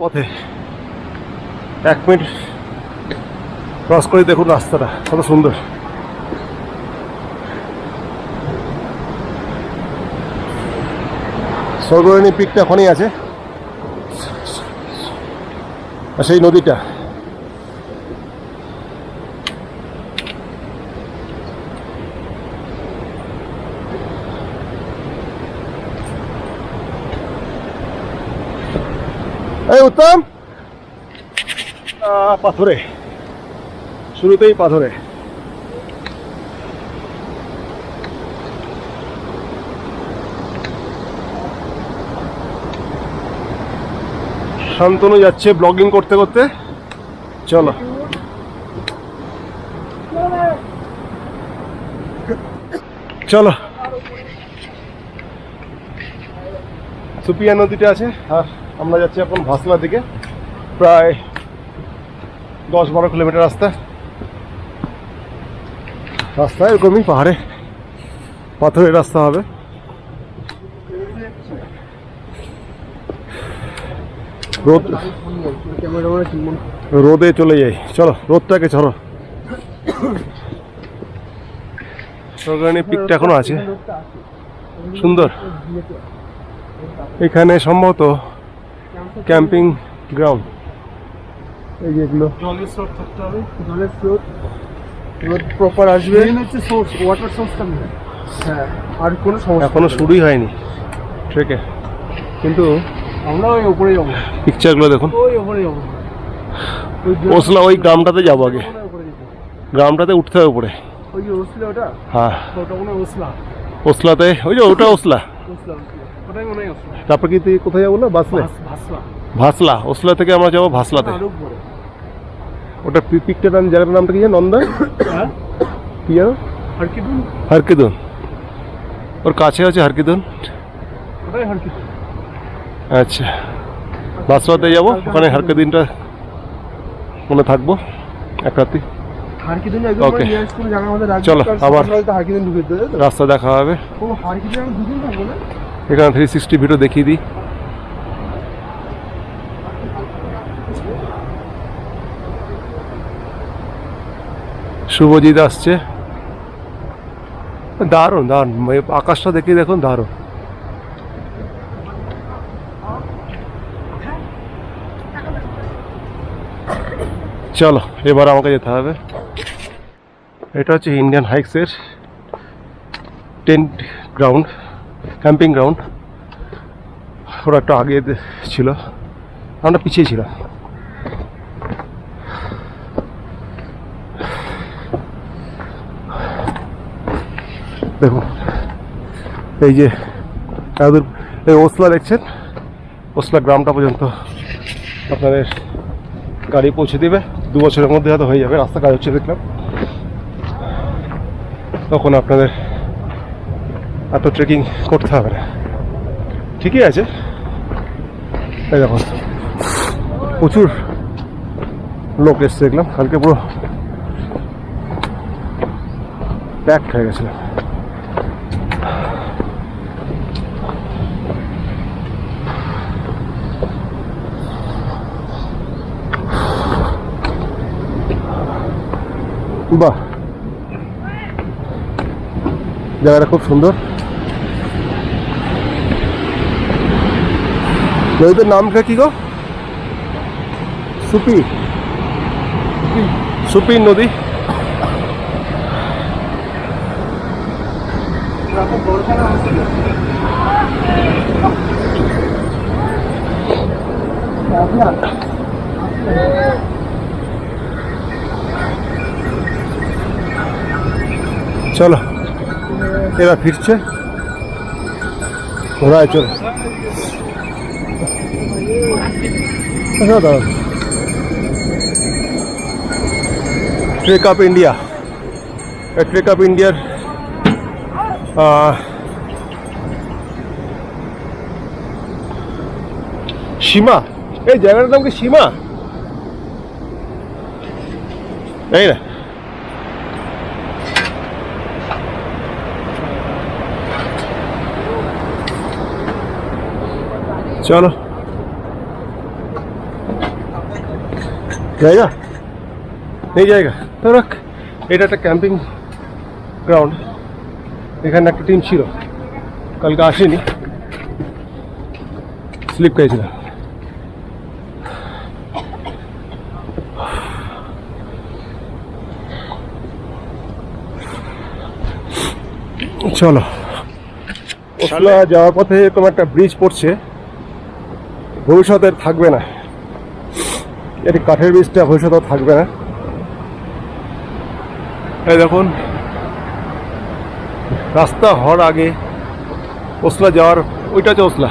পথে এক minute cross করে দেখুন রাস্তাটা, কত সুন্দর। স্বর্গরানী পিকটা ওখানেই আছে। সেই নদীটা। এই উত্তম। পাথরে। শুরুতেই পাথরে। শান্তনু যাচ্ছে ব্লগিং করতে করতে। চলো। চলো। সুপিয়া নদীটা আছে। আর আমরা যাচ্ছি এখন ভাসলার দিকে, প্রায় দশ বারো কিলোমিটার রাস্তা। রাস্তা এরকমই, পাহাড়ে পাথরের রাস্তা হবে। রোদ রোদে চলে যাই। চলো, রোদটাকে চলো সরকারি পিকটা এখনও আছে। সুন্দর। এখানে সম্ভবত ক্যাম্পিং গ্রাউন্ড। এই যেগুলো জলের স্রোত থাকতে হবে। জলের স্রোত। রোদ প্রপার আসবে। মেন হচ্ছে সোর্স ওয়াটার সোর্সটা হ্যাঁ আর কোনো সমস্যা এখনও শুরুই হয়নি। ট্রেকে। কিন্তু আমরা ওই উপরে যাব। পিকচারগুলো দেখুন। ওই উপরে যাব। ওসলা ওই গ্রামটাতে যাব আগে। গ্রামটাতে উঠতে হবে উপরে। ওই যে ওসলা ওটা? হ্যাঁ। ওটা মনে ওসলা। ওসলাতে ওই যে ওটা ওসলা ওসলা। ওটাই মনে হয় ওসলা তারপর কি তুই কোথায় যাব না? বাসলে ভাসলা। ভাসলা। ওসলা থেকে আমরা যাব ভাসলাতে ওটা পি- পিকটার নাম জায়গাটার নামটা কি জানো? নন্দা? হ্যাঁ? কি জানো হারকিদুন? ওর কাছে আছে হারকিদুন। ওটাই আচ্ছা। বাসলাতে যাব। ওখানে হারকিদিনটা মনে থাকব। এক রাত্রি একদম রাজ্য চলো, আবার। ঢুকে রাস্তা দেখা হবে। ও দুদিন থাকব না? এখানে থ্রি সিক্সটি ভিডিও দেখিয়ে দিই। শুভজিৎ আসছে। দারুণ দারুণ। আকাশটা দেখে দেখুন, দারুণ। চলো, এবার আমাকে যেতে হবে। এটা হচ্ছে ইন্ডিয়ান হাইক্সের টেন্ট গ্রাউন্ড ক্যাম্পিং গ্রাউন্ড। ওরা একটু আগে ছিল। আমরা পিছিয়ে ছিলাম। দেখুন, এই যে এতদূর এই ওসলা দেখছেন? ওসলা গ্রামটা পর্যন্ত আপনাদের গাড়ি পৌঁছে দেবে। দু বছরের মধ্যে হয়তো হয়ে যাবে। রাস্তা কাজ হচ্ছে দেখলাম। তখন আপনাদের এত ট্রেকিং করতে হবে না। ঠিকই আছে। এই দেখুন প্রচুর লোক এসছে দেখলাম, কালকে পুরো প্যাক হয়ে গেছিল। বাহ। জায়গাটা খুব সুন্দর। নদীটার নামটা কি গো? সুপি। সুপি নদী। চলো এরা ফিরছে। ঘোড়ায় চলো trek up India trek up ইন্ডিয়ার সীমা এই জায়গাটার নাম কি সীমা এই না। চলো। জায়গা এই জায়গা তো রাখ এটা একটা ক্যাম্পিং গ্রাউন্ড এখানে একটা টিম ছিল কালকে আসেনি স্লিপ খেয়েছিলাম চলো ওসলা যাওয়ার পথে এরকম একটা ব্রিজ পড়ছে ভবিষ্যতে আর থাকবে না এটি কাঠের ব্রিজটা ভবিষ্যতে থাকবে না। এই দেখুন, রাস্তা হওয়ার আগে ওসলা যাওয়ার, ওইটা হচ্ছে ওসলা।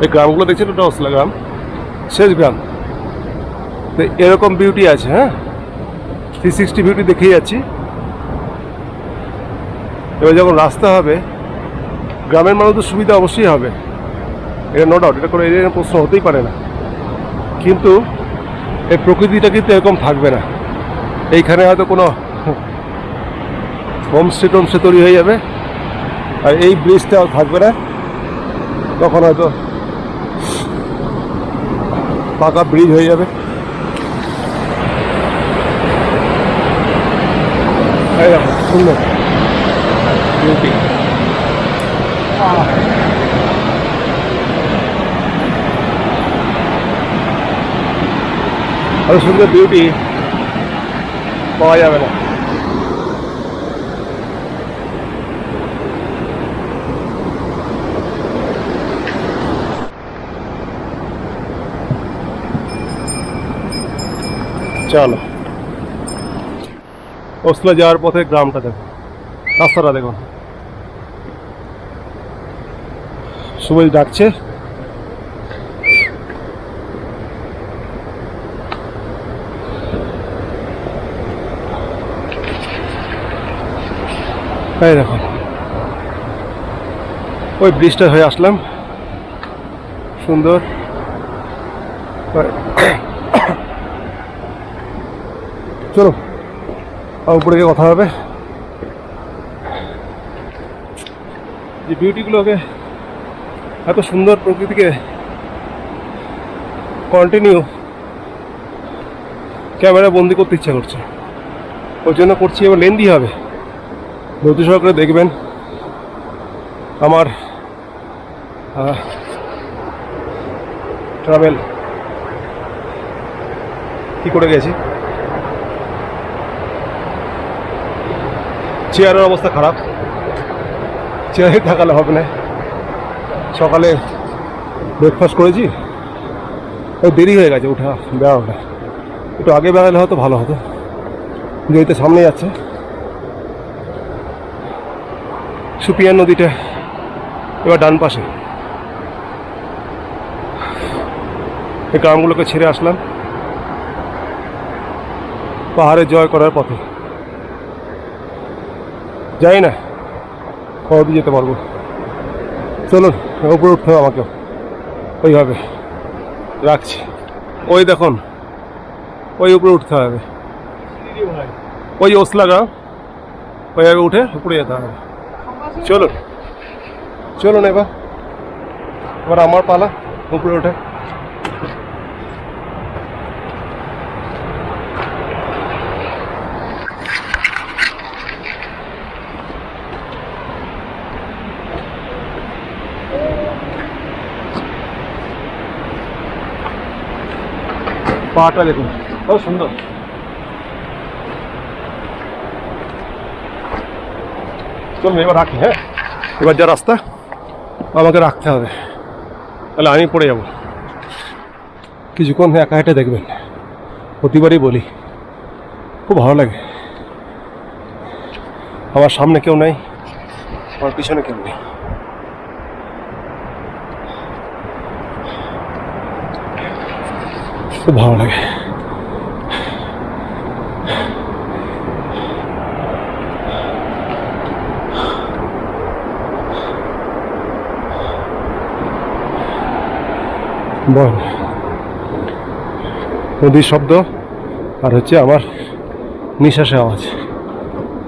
এই গ্রামগুলো দেখছেন ওটা ওসলা গ্রাম? শেষ গ্রাম। তো এরকম বিউটি আছে হ্যাঁ? থ্রি সিক্সটি বিউটি দেখেই যাচ্ছি। এবার যখন রাস্তা হবে, গ্রামের মানুষদের সুবিধা অবশ্যই হবে। এটা নো ডাউট এটা কোনো এরিয়ার প্রশ্ন হতেই পারে না। কিন্তু এই প্রকৃতিটা কিন্তু এরকম থাকবে না। এইখানে হয়তো কোনো হোমস্টে টোমস্টে তৈরি হয়ে যাবে, আর এই ব্রিজটাও থাকবে না। তখন হয়তো পাকা ব্রিজ হয়ে যাবে। সুন্দর। আরও সুন্দর বিউটি পাওয়া যাবে না। চলো। ওসলা যাওয়ার পথে গ্রামটা দেখো। রাস্তাটা দেখো। সুবল ডাকছে। এই দেখো। ওই ব্রিজটা হয়ে আসলাম। সুন্দর। চলো, আর উপরে গিয়ে কথা হবে। যে বিউটিগুলোকে এত সুন্দর প্রকৃতিকে কন্টিনিউ ক্যামেরা বন্দি করতে ইচ্ছা করছে। ওই জন্য করছি, এবার লেন্দি হবে। নদী সহকারে দেখবেন আমার ট্রাভেল কি করে গেছি? চেয়ারের অবস্থা খারাপ। চেয়ারে থাকালে হবে না সকালে ব্রেকফাস্ট করেছি। দেরি হয়ে গেছে ওঠা বেড়ানোটা। একটু আগে বেড়ালে হয়তো ভালো হতো। যেহেতু সামনে যাচ্ছে সুপিয়ান নদীটা এবার ডান পাশে। এই গ্রামগুলোকে ছেড়ে আসলাম। পাহাড়ে জয় করার পথে। যাই না কবে যেতে পারব। চলুন, উপরে উঠতে হবে আমাকে ওইভাবে। রাখছি। ওই দেখুন, ওই উপরে উঠতে হবে। ওই ওসলা গ্রাম, ওইভাবে উঠে উপরে যেতে হবে। চলুন। চলুন এবার। এবার আমার পালা উপরে ওঠে। পাটা দেখুন। কত সুন্দর। চলুন এবার রাখি হ্যাঁ? এবার যা রাস্তা, আমাকে রাখতে হবে। তাহলে আমি পড়ে যাব। কিছুক্ষণ একা হেঁটে দেখবেন। প্রতিবারই বলি, খুব ভালো লাগে। আমার সামনে কেউ নেই, আমার পিছনে কেউ নেই। খুব ভালো লাগে। বল। নদীর শব্দ আর হচ্ছে আমার নিঃশ্বাসের আওয়াজ।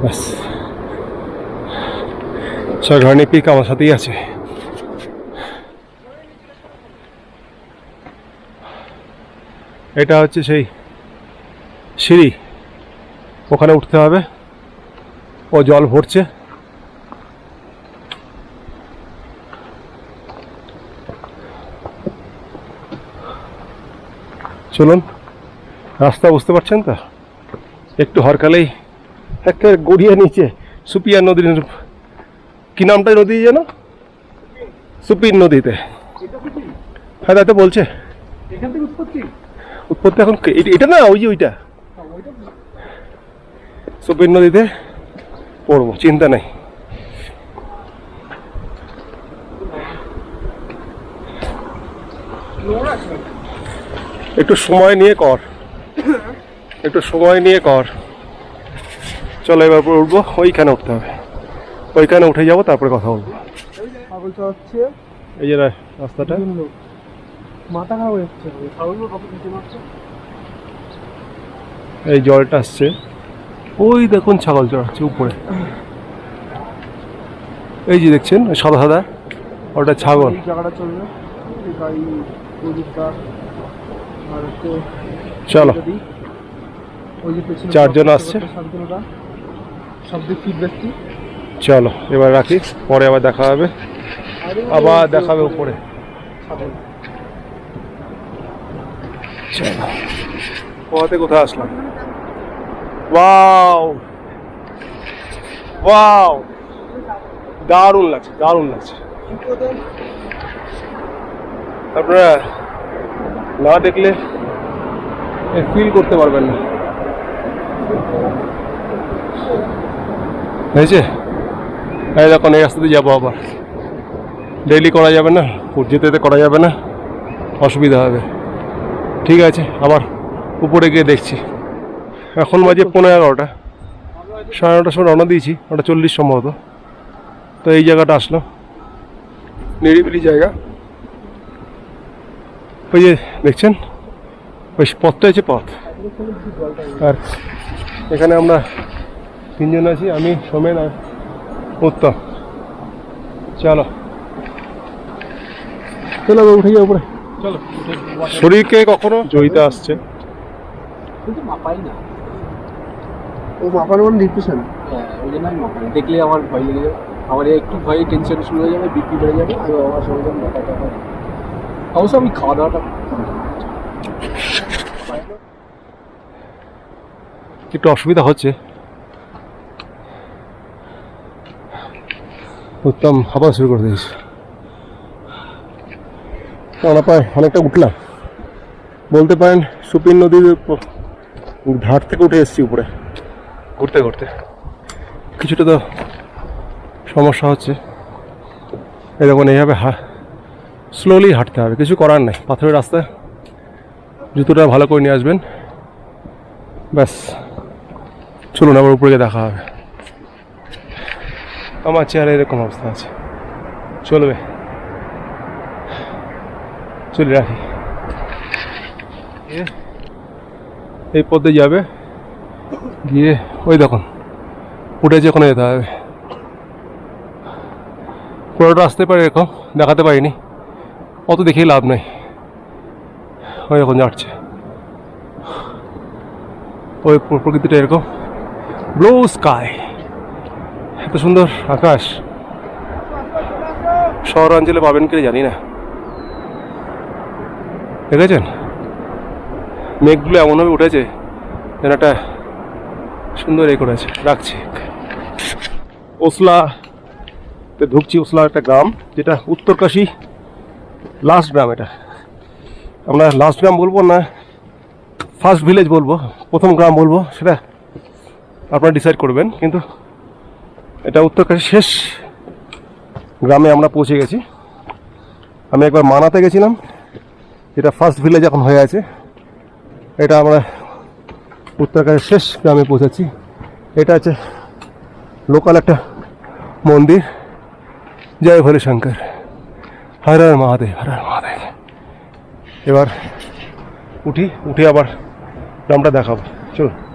ব্যাস। ছয়ঘানি পিক আমার সাথেই আছে। এটা হচ্ছে সেই সিঁড়ি। ওখানে উঠতে হবে। ও জল ভরছে। চলুন রাস্তা বুঝতে পারছেন তো? একটু হরকালেই একেবারে গড়িয়ে নিচে সুপিয়া নদীর কি নামটা নদী যেন? সুপির নদীতে। হ্যাঁ তাই তো বলছে উৎপত্তি? এখন এটা- না ওই যে ওইটা। সুপির নদীতে পড়ব চিন্তা নেই। নোংরা একটু সময় নিয়ে কর। একটু সময় নিয়ে কর। চলো এবার উপরে উঠবো ওইখানে উঠতে হবে। ওইখানে উঠে যাব তারপরে কথা বলব। এই যে রাস্তাটা। মাথা খারাপ হয়ে যাচ্ছে। এই জলটা আসছে। ওই দেখুন ছাগল চড়াচ্ছে উপরে। এই যে দেখছেন সাদা সাদা। ওটা ছাগল। জায়গাটা চলবে এই গাড়ি প্রদীপটা আর হচ্ছে চলো। চারজন আসছে। চলো এবার রাখি পরে আবার দেখা হবে। আবার দেখা হবে উপরে। চলো। কোথায় আসলাম? ওয়াও! ওয়াও! দারুণ লাগছে দারুণ লাগছে। আপনারা না দেখলে ফিল করতে পারবেন না। হয়েছে? এই দেখুন এই রাস্তাতে যাব আবার। ডেইলি করা যাবে না যেতে যেতে করা যাবে না, অসুবিধা হবে। ঠিক আছে, আবার উপরে গিয়ে দেখছি। এখন বাজে পনেরো এগারোটা। সাড়ে নটার সময় রওনা দিয়েছি, ওটা চল্লিশ সম্ভবত। তো এই জায়গাটা আসলাম নিরিবিলি জায়গা। ওই যে দেখছেন? ওই পথটা হচ্ছে পথ। আর এখানে আমরা তিনজন আছি আমি সোমেন আর উত্তম। চলো। চলো উঠে যাও উপরে। চলো শরীরকে কখনো জয়িতা আসছে? কিন্তু মাপাই না। ও মাপার মানে ডিপ্রেশন? হ্যাঁ ওই জন্য আমি মাপাই দেখলে আমার ভয় লেগে যাবে। আমার একটু ভয়ে টেনশন শুরু হয়ে যাবে বিপি বেড়ে যাবে আর আমার সঙ্গে মাথা অবশ্য আমি খাওয়া দাওয়াটা একটু অসুবিধা হচ্ছে উত্তম খাবার শুরু করে দিয়েছে প্রায় অনেকটা উঠলাম বলতে পারেন সুপিন নদীর ঘাট থেকে উঠে এসেছি উপরে ঘুরতে ঘুরতে কিছুটা তো সমস্যা হচ্ছে এরকম এইভাবে হা স্লোলি হাঁটতে হবে, কিছু করার নেই। পাথরের রাস্তা জুতোটা ভালো করে নিয়ে আসবেন। ব্যাস, চলুন আবার উপরে গিয়ে দেখা হবে। আমার চেহারা এরকম অবস্থা আছে। চলবে। চলে, রাখি। এই পথে যাবে। গিয়ে, ওই দেখুন, উঠে যে কোনো যেতে হবে। পুরোটা আসতে পারে এরকম, দেখাতে পারিনি। অত দেখেই লাভ নেই। ওই এখন যাচ্ছে। ওই প্রকৃতিটা এরকম। ব্লু স্কাই এত সুন্দর আকাশ। শহরাঞ্চলে পাবেন কিনা জানি না। দেখেছেন? মেঘগুলো এমনভাবে উঠেছে যেন একটা সুন্দর এ করেছে। রাখছি। ওসলা ঢুকছি ওসলা একটা গ্রাম, যেটা উত্তরকাশী লাস্ট গ্রাম এটা। আমরা লাস্ট গ্রাম বলব না ফার্স্ট ভিলেজ বলব, প্রথম গ্রাম বলব, সেটা আপনারা ডিসাইড করবেন। কিন্তু এটা উত্তরকাশী শেষ গ্রামে আমরা পৌঁছে গেছি। আমি একবার মানাতে গেছিলাম, যেটা ফার্স্ট ভিলেজ এখন হয়ে আছে। এটা আমরা উত্তরকাশীর শেষ গ্রামে পৌঁছেছি। এটা আছে লোকাল একটা মন্দির। জয় ভোলে শঙ্কর। হর হর মহাদেব হর হর মহাদেব। এবার উঠি উঠে আবার গ্রামটা দেখাবো। চলুন।